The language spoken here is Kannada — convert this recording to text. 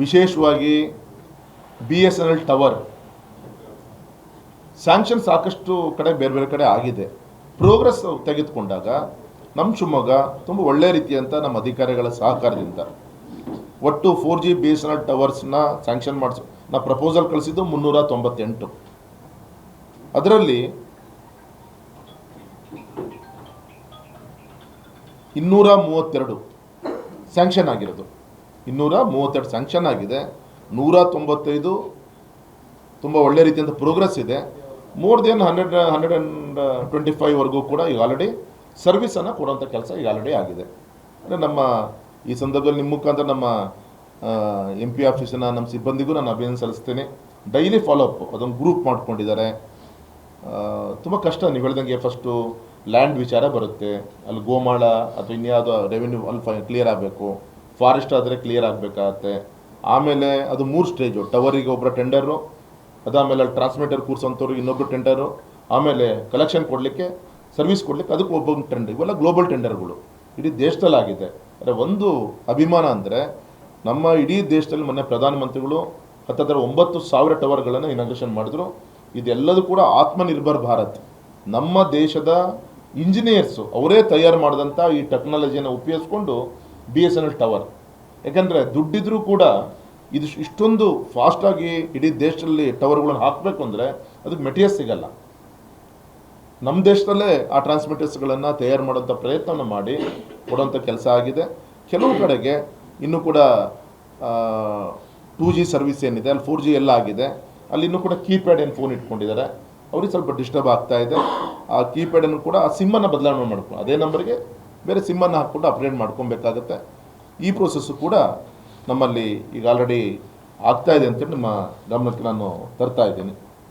ವಿಶೇಷವಾಗಿ B S N L tower sanction ಸಾಕಷ್ಟು ಕಡೆ ಬೇರೆ ಬೇರೆ ಕಡೆ ಆಗಿದೆ. ಪ್ರೋಗ್ರೆಸ್ ತೆಗೆದುಕೊಂಡಾಗ ನಮ್ಮ ಶಿವಮೊಗ್ಗ ತುಂಬ ಒಳ್ಳೆ ರೀತಿಯಂತ ನಮ್ಮ ಅಧಿಕಾರಿಗಳ ಸಹಕಾರದಿಂದ ಒಟ್ಟು four G B S N L ಟವರ್ಸ್ನ sanction ಮಾಡಿಸು, ನಾ ಪ್ರಪೋಸಲ್ ಕಳಿಸಿದ್ದು ಮುನ್ನೂರ ತೊಂಬತ್ತೆಂಟು ಅದರಲ್ಲಿ ಇನ್ನೂರ ಮೂವತ್ತೆರಡು ಸ್ಯಾಂಕ್ಷನ್ ಆಗಿರೋದು. ಇನ್ನೂರ ಮೂವತ್ತೆರಡು ಸ್ಯಾಂಕ್ಷನ್ ಆಗಿದೆ. ನೂರ ತೊಂಬತ್ತೈದು ತುಂಬ ಒಳ್ಳೆ ರೀತಿಯಿಂದ ಪ್ರೋಗ್ರೆಸ್ ಇದೆ. More than hundred hundred and twenty ಫೈವ್ವರೆಗೂ ಕೂಡ ಈಗ ಆಲ್ರೆಡಿ ಸರ್ವಿಸನ್ನು ಕೊಡೋಂಥ ಕೆಲಸ ಈಗ ಆಲ್ರೆಡಿ ಆಗಿದೆ. ಅಂದರೆ ನಮ್ಮ ಈ ಸಂದರ್ಭದಲ್ಲಿ ನಿಮ್ಮ ಮುಖಾಂತರ ನಮ್ಮ ಎಂ ಪಿ ಆಫೀಸಿನ ನಮ್ಮ ಸಿಬ್ಬಂದಿಗೂ ನಾನು ಅಭಿನಂದನೆ ಸಲ್ಲಿಸ್ತೇನೆ. ಡೈಲಿ ಫಾಲೋಅಪ್ ಅದೊಂದು ಗ್ರೂಪ್ ಮಾಡ್ಕೊಂಡಿದ್ದಾರೆ. ತುಂಬ ಕಷ್ಟ ನೀವು ಹೇಳ್ದಂಗೆ ಫಸ್ಟು ಲ್ಯಾಂಡ್ ವಿಚಾರ ಬರುತ್ತೆ. ಅಲ್ಲಿ ಗೋಮಾಳ ಅಥವಾ ಇನ್ಯಾವುದೋ ರೆವಿನ್ಯೂ ಅಲ್ಲಿ ಕ್ಲಿಯರ್ ಆಗಬೇಕು. ಫಾರೆಸ್ಟ್ ಆದರೆ ಕ್ಲಿಯರ್ ಆಗಬೇಕಾಗತ್ತೆ. ಆಮೇಲೆ ಅದು ಮೂರು ಸ್ಟೇಜು ಟವರಿಗೆ ಒಬ್ಬರ ಟೆಂಡರು ಅದಾದಮೇಲೆ ಅಲ್ಲಿ ಟ್ರಾನ್ಸ್ಮಿಟರ್ ಕೂರ್ಸೋಂಥವ್ರಿಗೆ ಇನ್ನೊಬ್ಬರು ಟೆಂಡರು ಆಮೇಲೆ ಕಲೆಕ್ಷನ್ ಕೊಡಲಿಕ್ಕೆ ಸರ್ವಿಸ್ ಕೊಡಲಿಕ್ಕೆ ಅದಕ್ಕೆ ಒಬ್ಬ ಟೆಂಡರ್ ಇವೆಲ್ಲ ಗ್ಲೋಬಲ್ ಟೆಂಡರ್ಗಳು ಇಡೀ ದೇಶದಲ್ಲಾಗಿದೆ ಅಂದರೆ ಒಂದು ಅಭಿಮಾನ ಅಂದರೆ ನಮ್ಮ ಇಡೀ ದೇಶದಲ್ಲಿ ಮೊನ್ನೆ ಪ್ರಧಾನಮಂತ್ರಿಗಳು ಹತ್ತಿರ ಒಂಬತ್ತು ಸಾವಿರ ಟವರ್ಗಳನ್ನು ಇನಾಗ್ರೇಷನ್ ಮಾಡಿದ್ರು. ಇದೆಲ್ಲದೂ ಕೂಡ ಆತ್ಮನಿರ್ಭರ್ ಭಾರತ್. ನಮ್ಮ ದೇಶದ ಇಂಜಿನಿಯರ್ಸು ಅವರೇ ತಯಾರು ಮಾಡಿದಂಥ ಈ ಟೆಕ್ನಾಲಜಿಯನ್ನು ಉಪಯೋಗಿಸ್ಕೊಂಡು B S N L tower ಯಾಕಂದರೆ ದುಡ್ಡಿದ್ರೂ ಕೂಡ ಇದು ಇಷ್ಟೊಂದು ಫಾಸ್ಟಾಗಿ ಇಡೀ ದೇಶದಲ್ಲಿ ಟವರ್ಗಳನ್ನು ಹಾಕಬೇಕು ಅಂದರೆ ಅದಕ್ಕೆ ಮೆಟೀರಿಯಲ್ಸ್ ಸಿಗಲ್ಲ. ನಮ್ಮ ದೇಶದಲ್ಲೇ ಆ ಟ್ರಾನ್ಸ್ಮಿಟರ್ಸ್ಗಳನ್ನು ತಯಾರು ಮಾಡೋಂಥ ಪ್ರಯತ್ನವನ್ನು ಮಾಡಿ ಕೊಡೋಂಥ ಕೆಲಸ ಆಗಿದೆ. ಕೆಲವು ಕಡೆಗೆ ಇನ್ನೂ ಕೂಡ ಟೂ ಜಿ ಸರ್ವಿಸ್ ಏನಿದೆ, ಅಲ್ಲಿ ಫೋರ್ ಜಿ ಎಲ್ಲ ಆಗಿದೆ. ಅಲ್ಲಿ ಇನ್ನೂ ಕೂಡ ಕೀಪ್ಯಾಡ್ ಏನು ಫೋನ್ ಇಟ್ಕೊಂಡಿದ್ದಾರೆ. ಅವ್ರಿಗೆ ಸ್ವಲ್ಪ ಡಿಸ್ಟರ್ಬ್ ಆಗ್ತಾ ಇದೆ. ಆ ಕೀಪ್ಯಾಡನ್ನು ಕೂಡ ಆ ಸಿಮ್ಮನ್ನು ಬದಲಾವಣೆ ಮಾಡ್ಕೊಂಡು ಅದೇ ನಂಬರ್ಗೆ ಬೇರೆ ಸಿಮ್ಮನ್ನು ಹಾಕ್ಕೊಂಡು ಅಪ್ಗ್ರೇಡ್ ಮಾಡ್ಕೊಬೇಕಾಗತ್ತೆ. ಈ ಪ್ರೋಸೆಸ್ಸು ಕೂಡ ನಮ್ಮಲ್ಲಿ ಈಗ ಆಲ್ರೆಡಿ ಆಗ್ತಾಯಿದೆ ಅಂತೇಳಿ ನಿಮ್ಮ ಗಮನಕ್ಕೆ ನಾನು ತರ್ತಾ ಇದ್ದೀನಿ.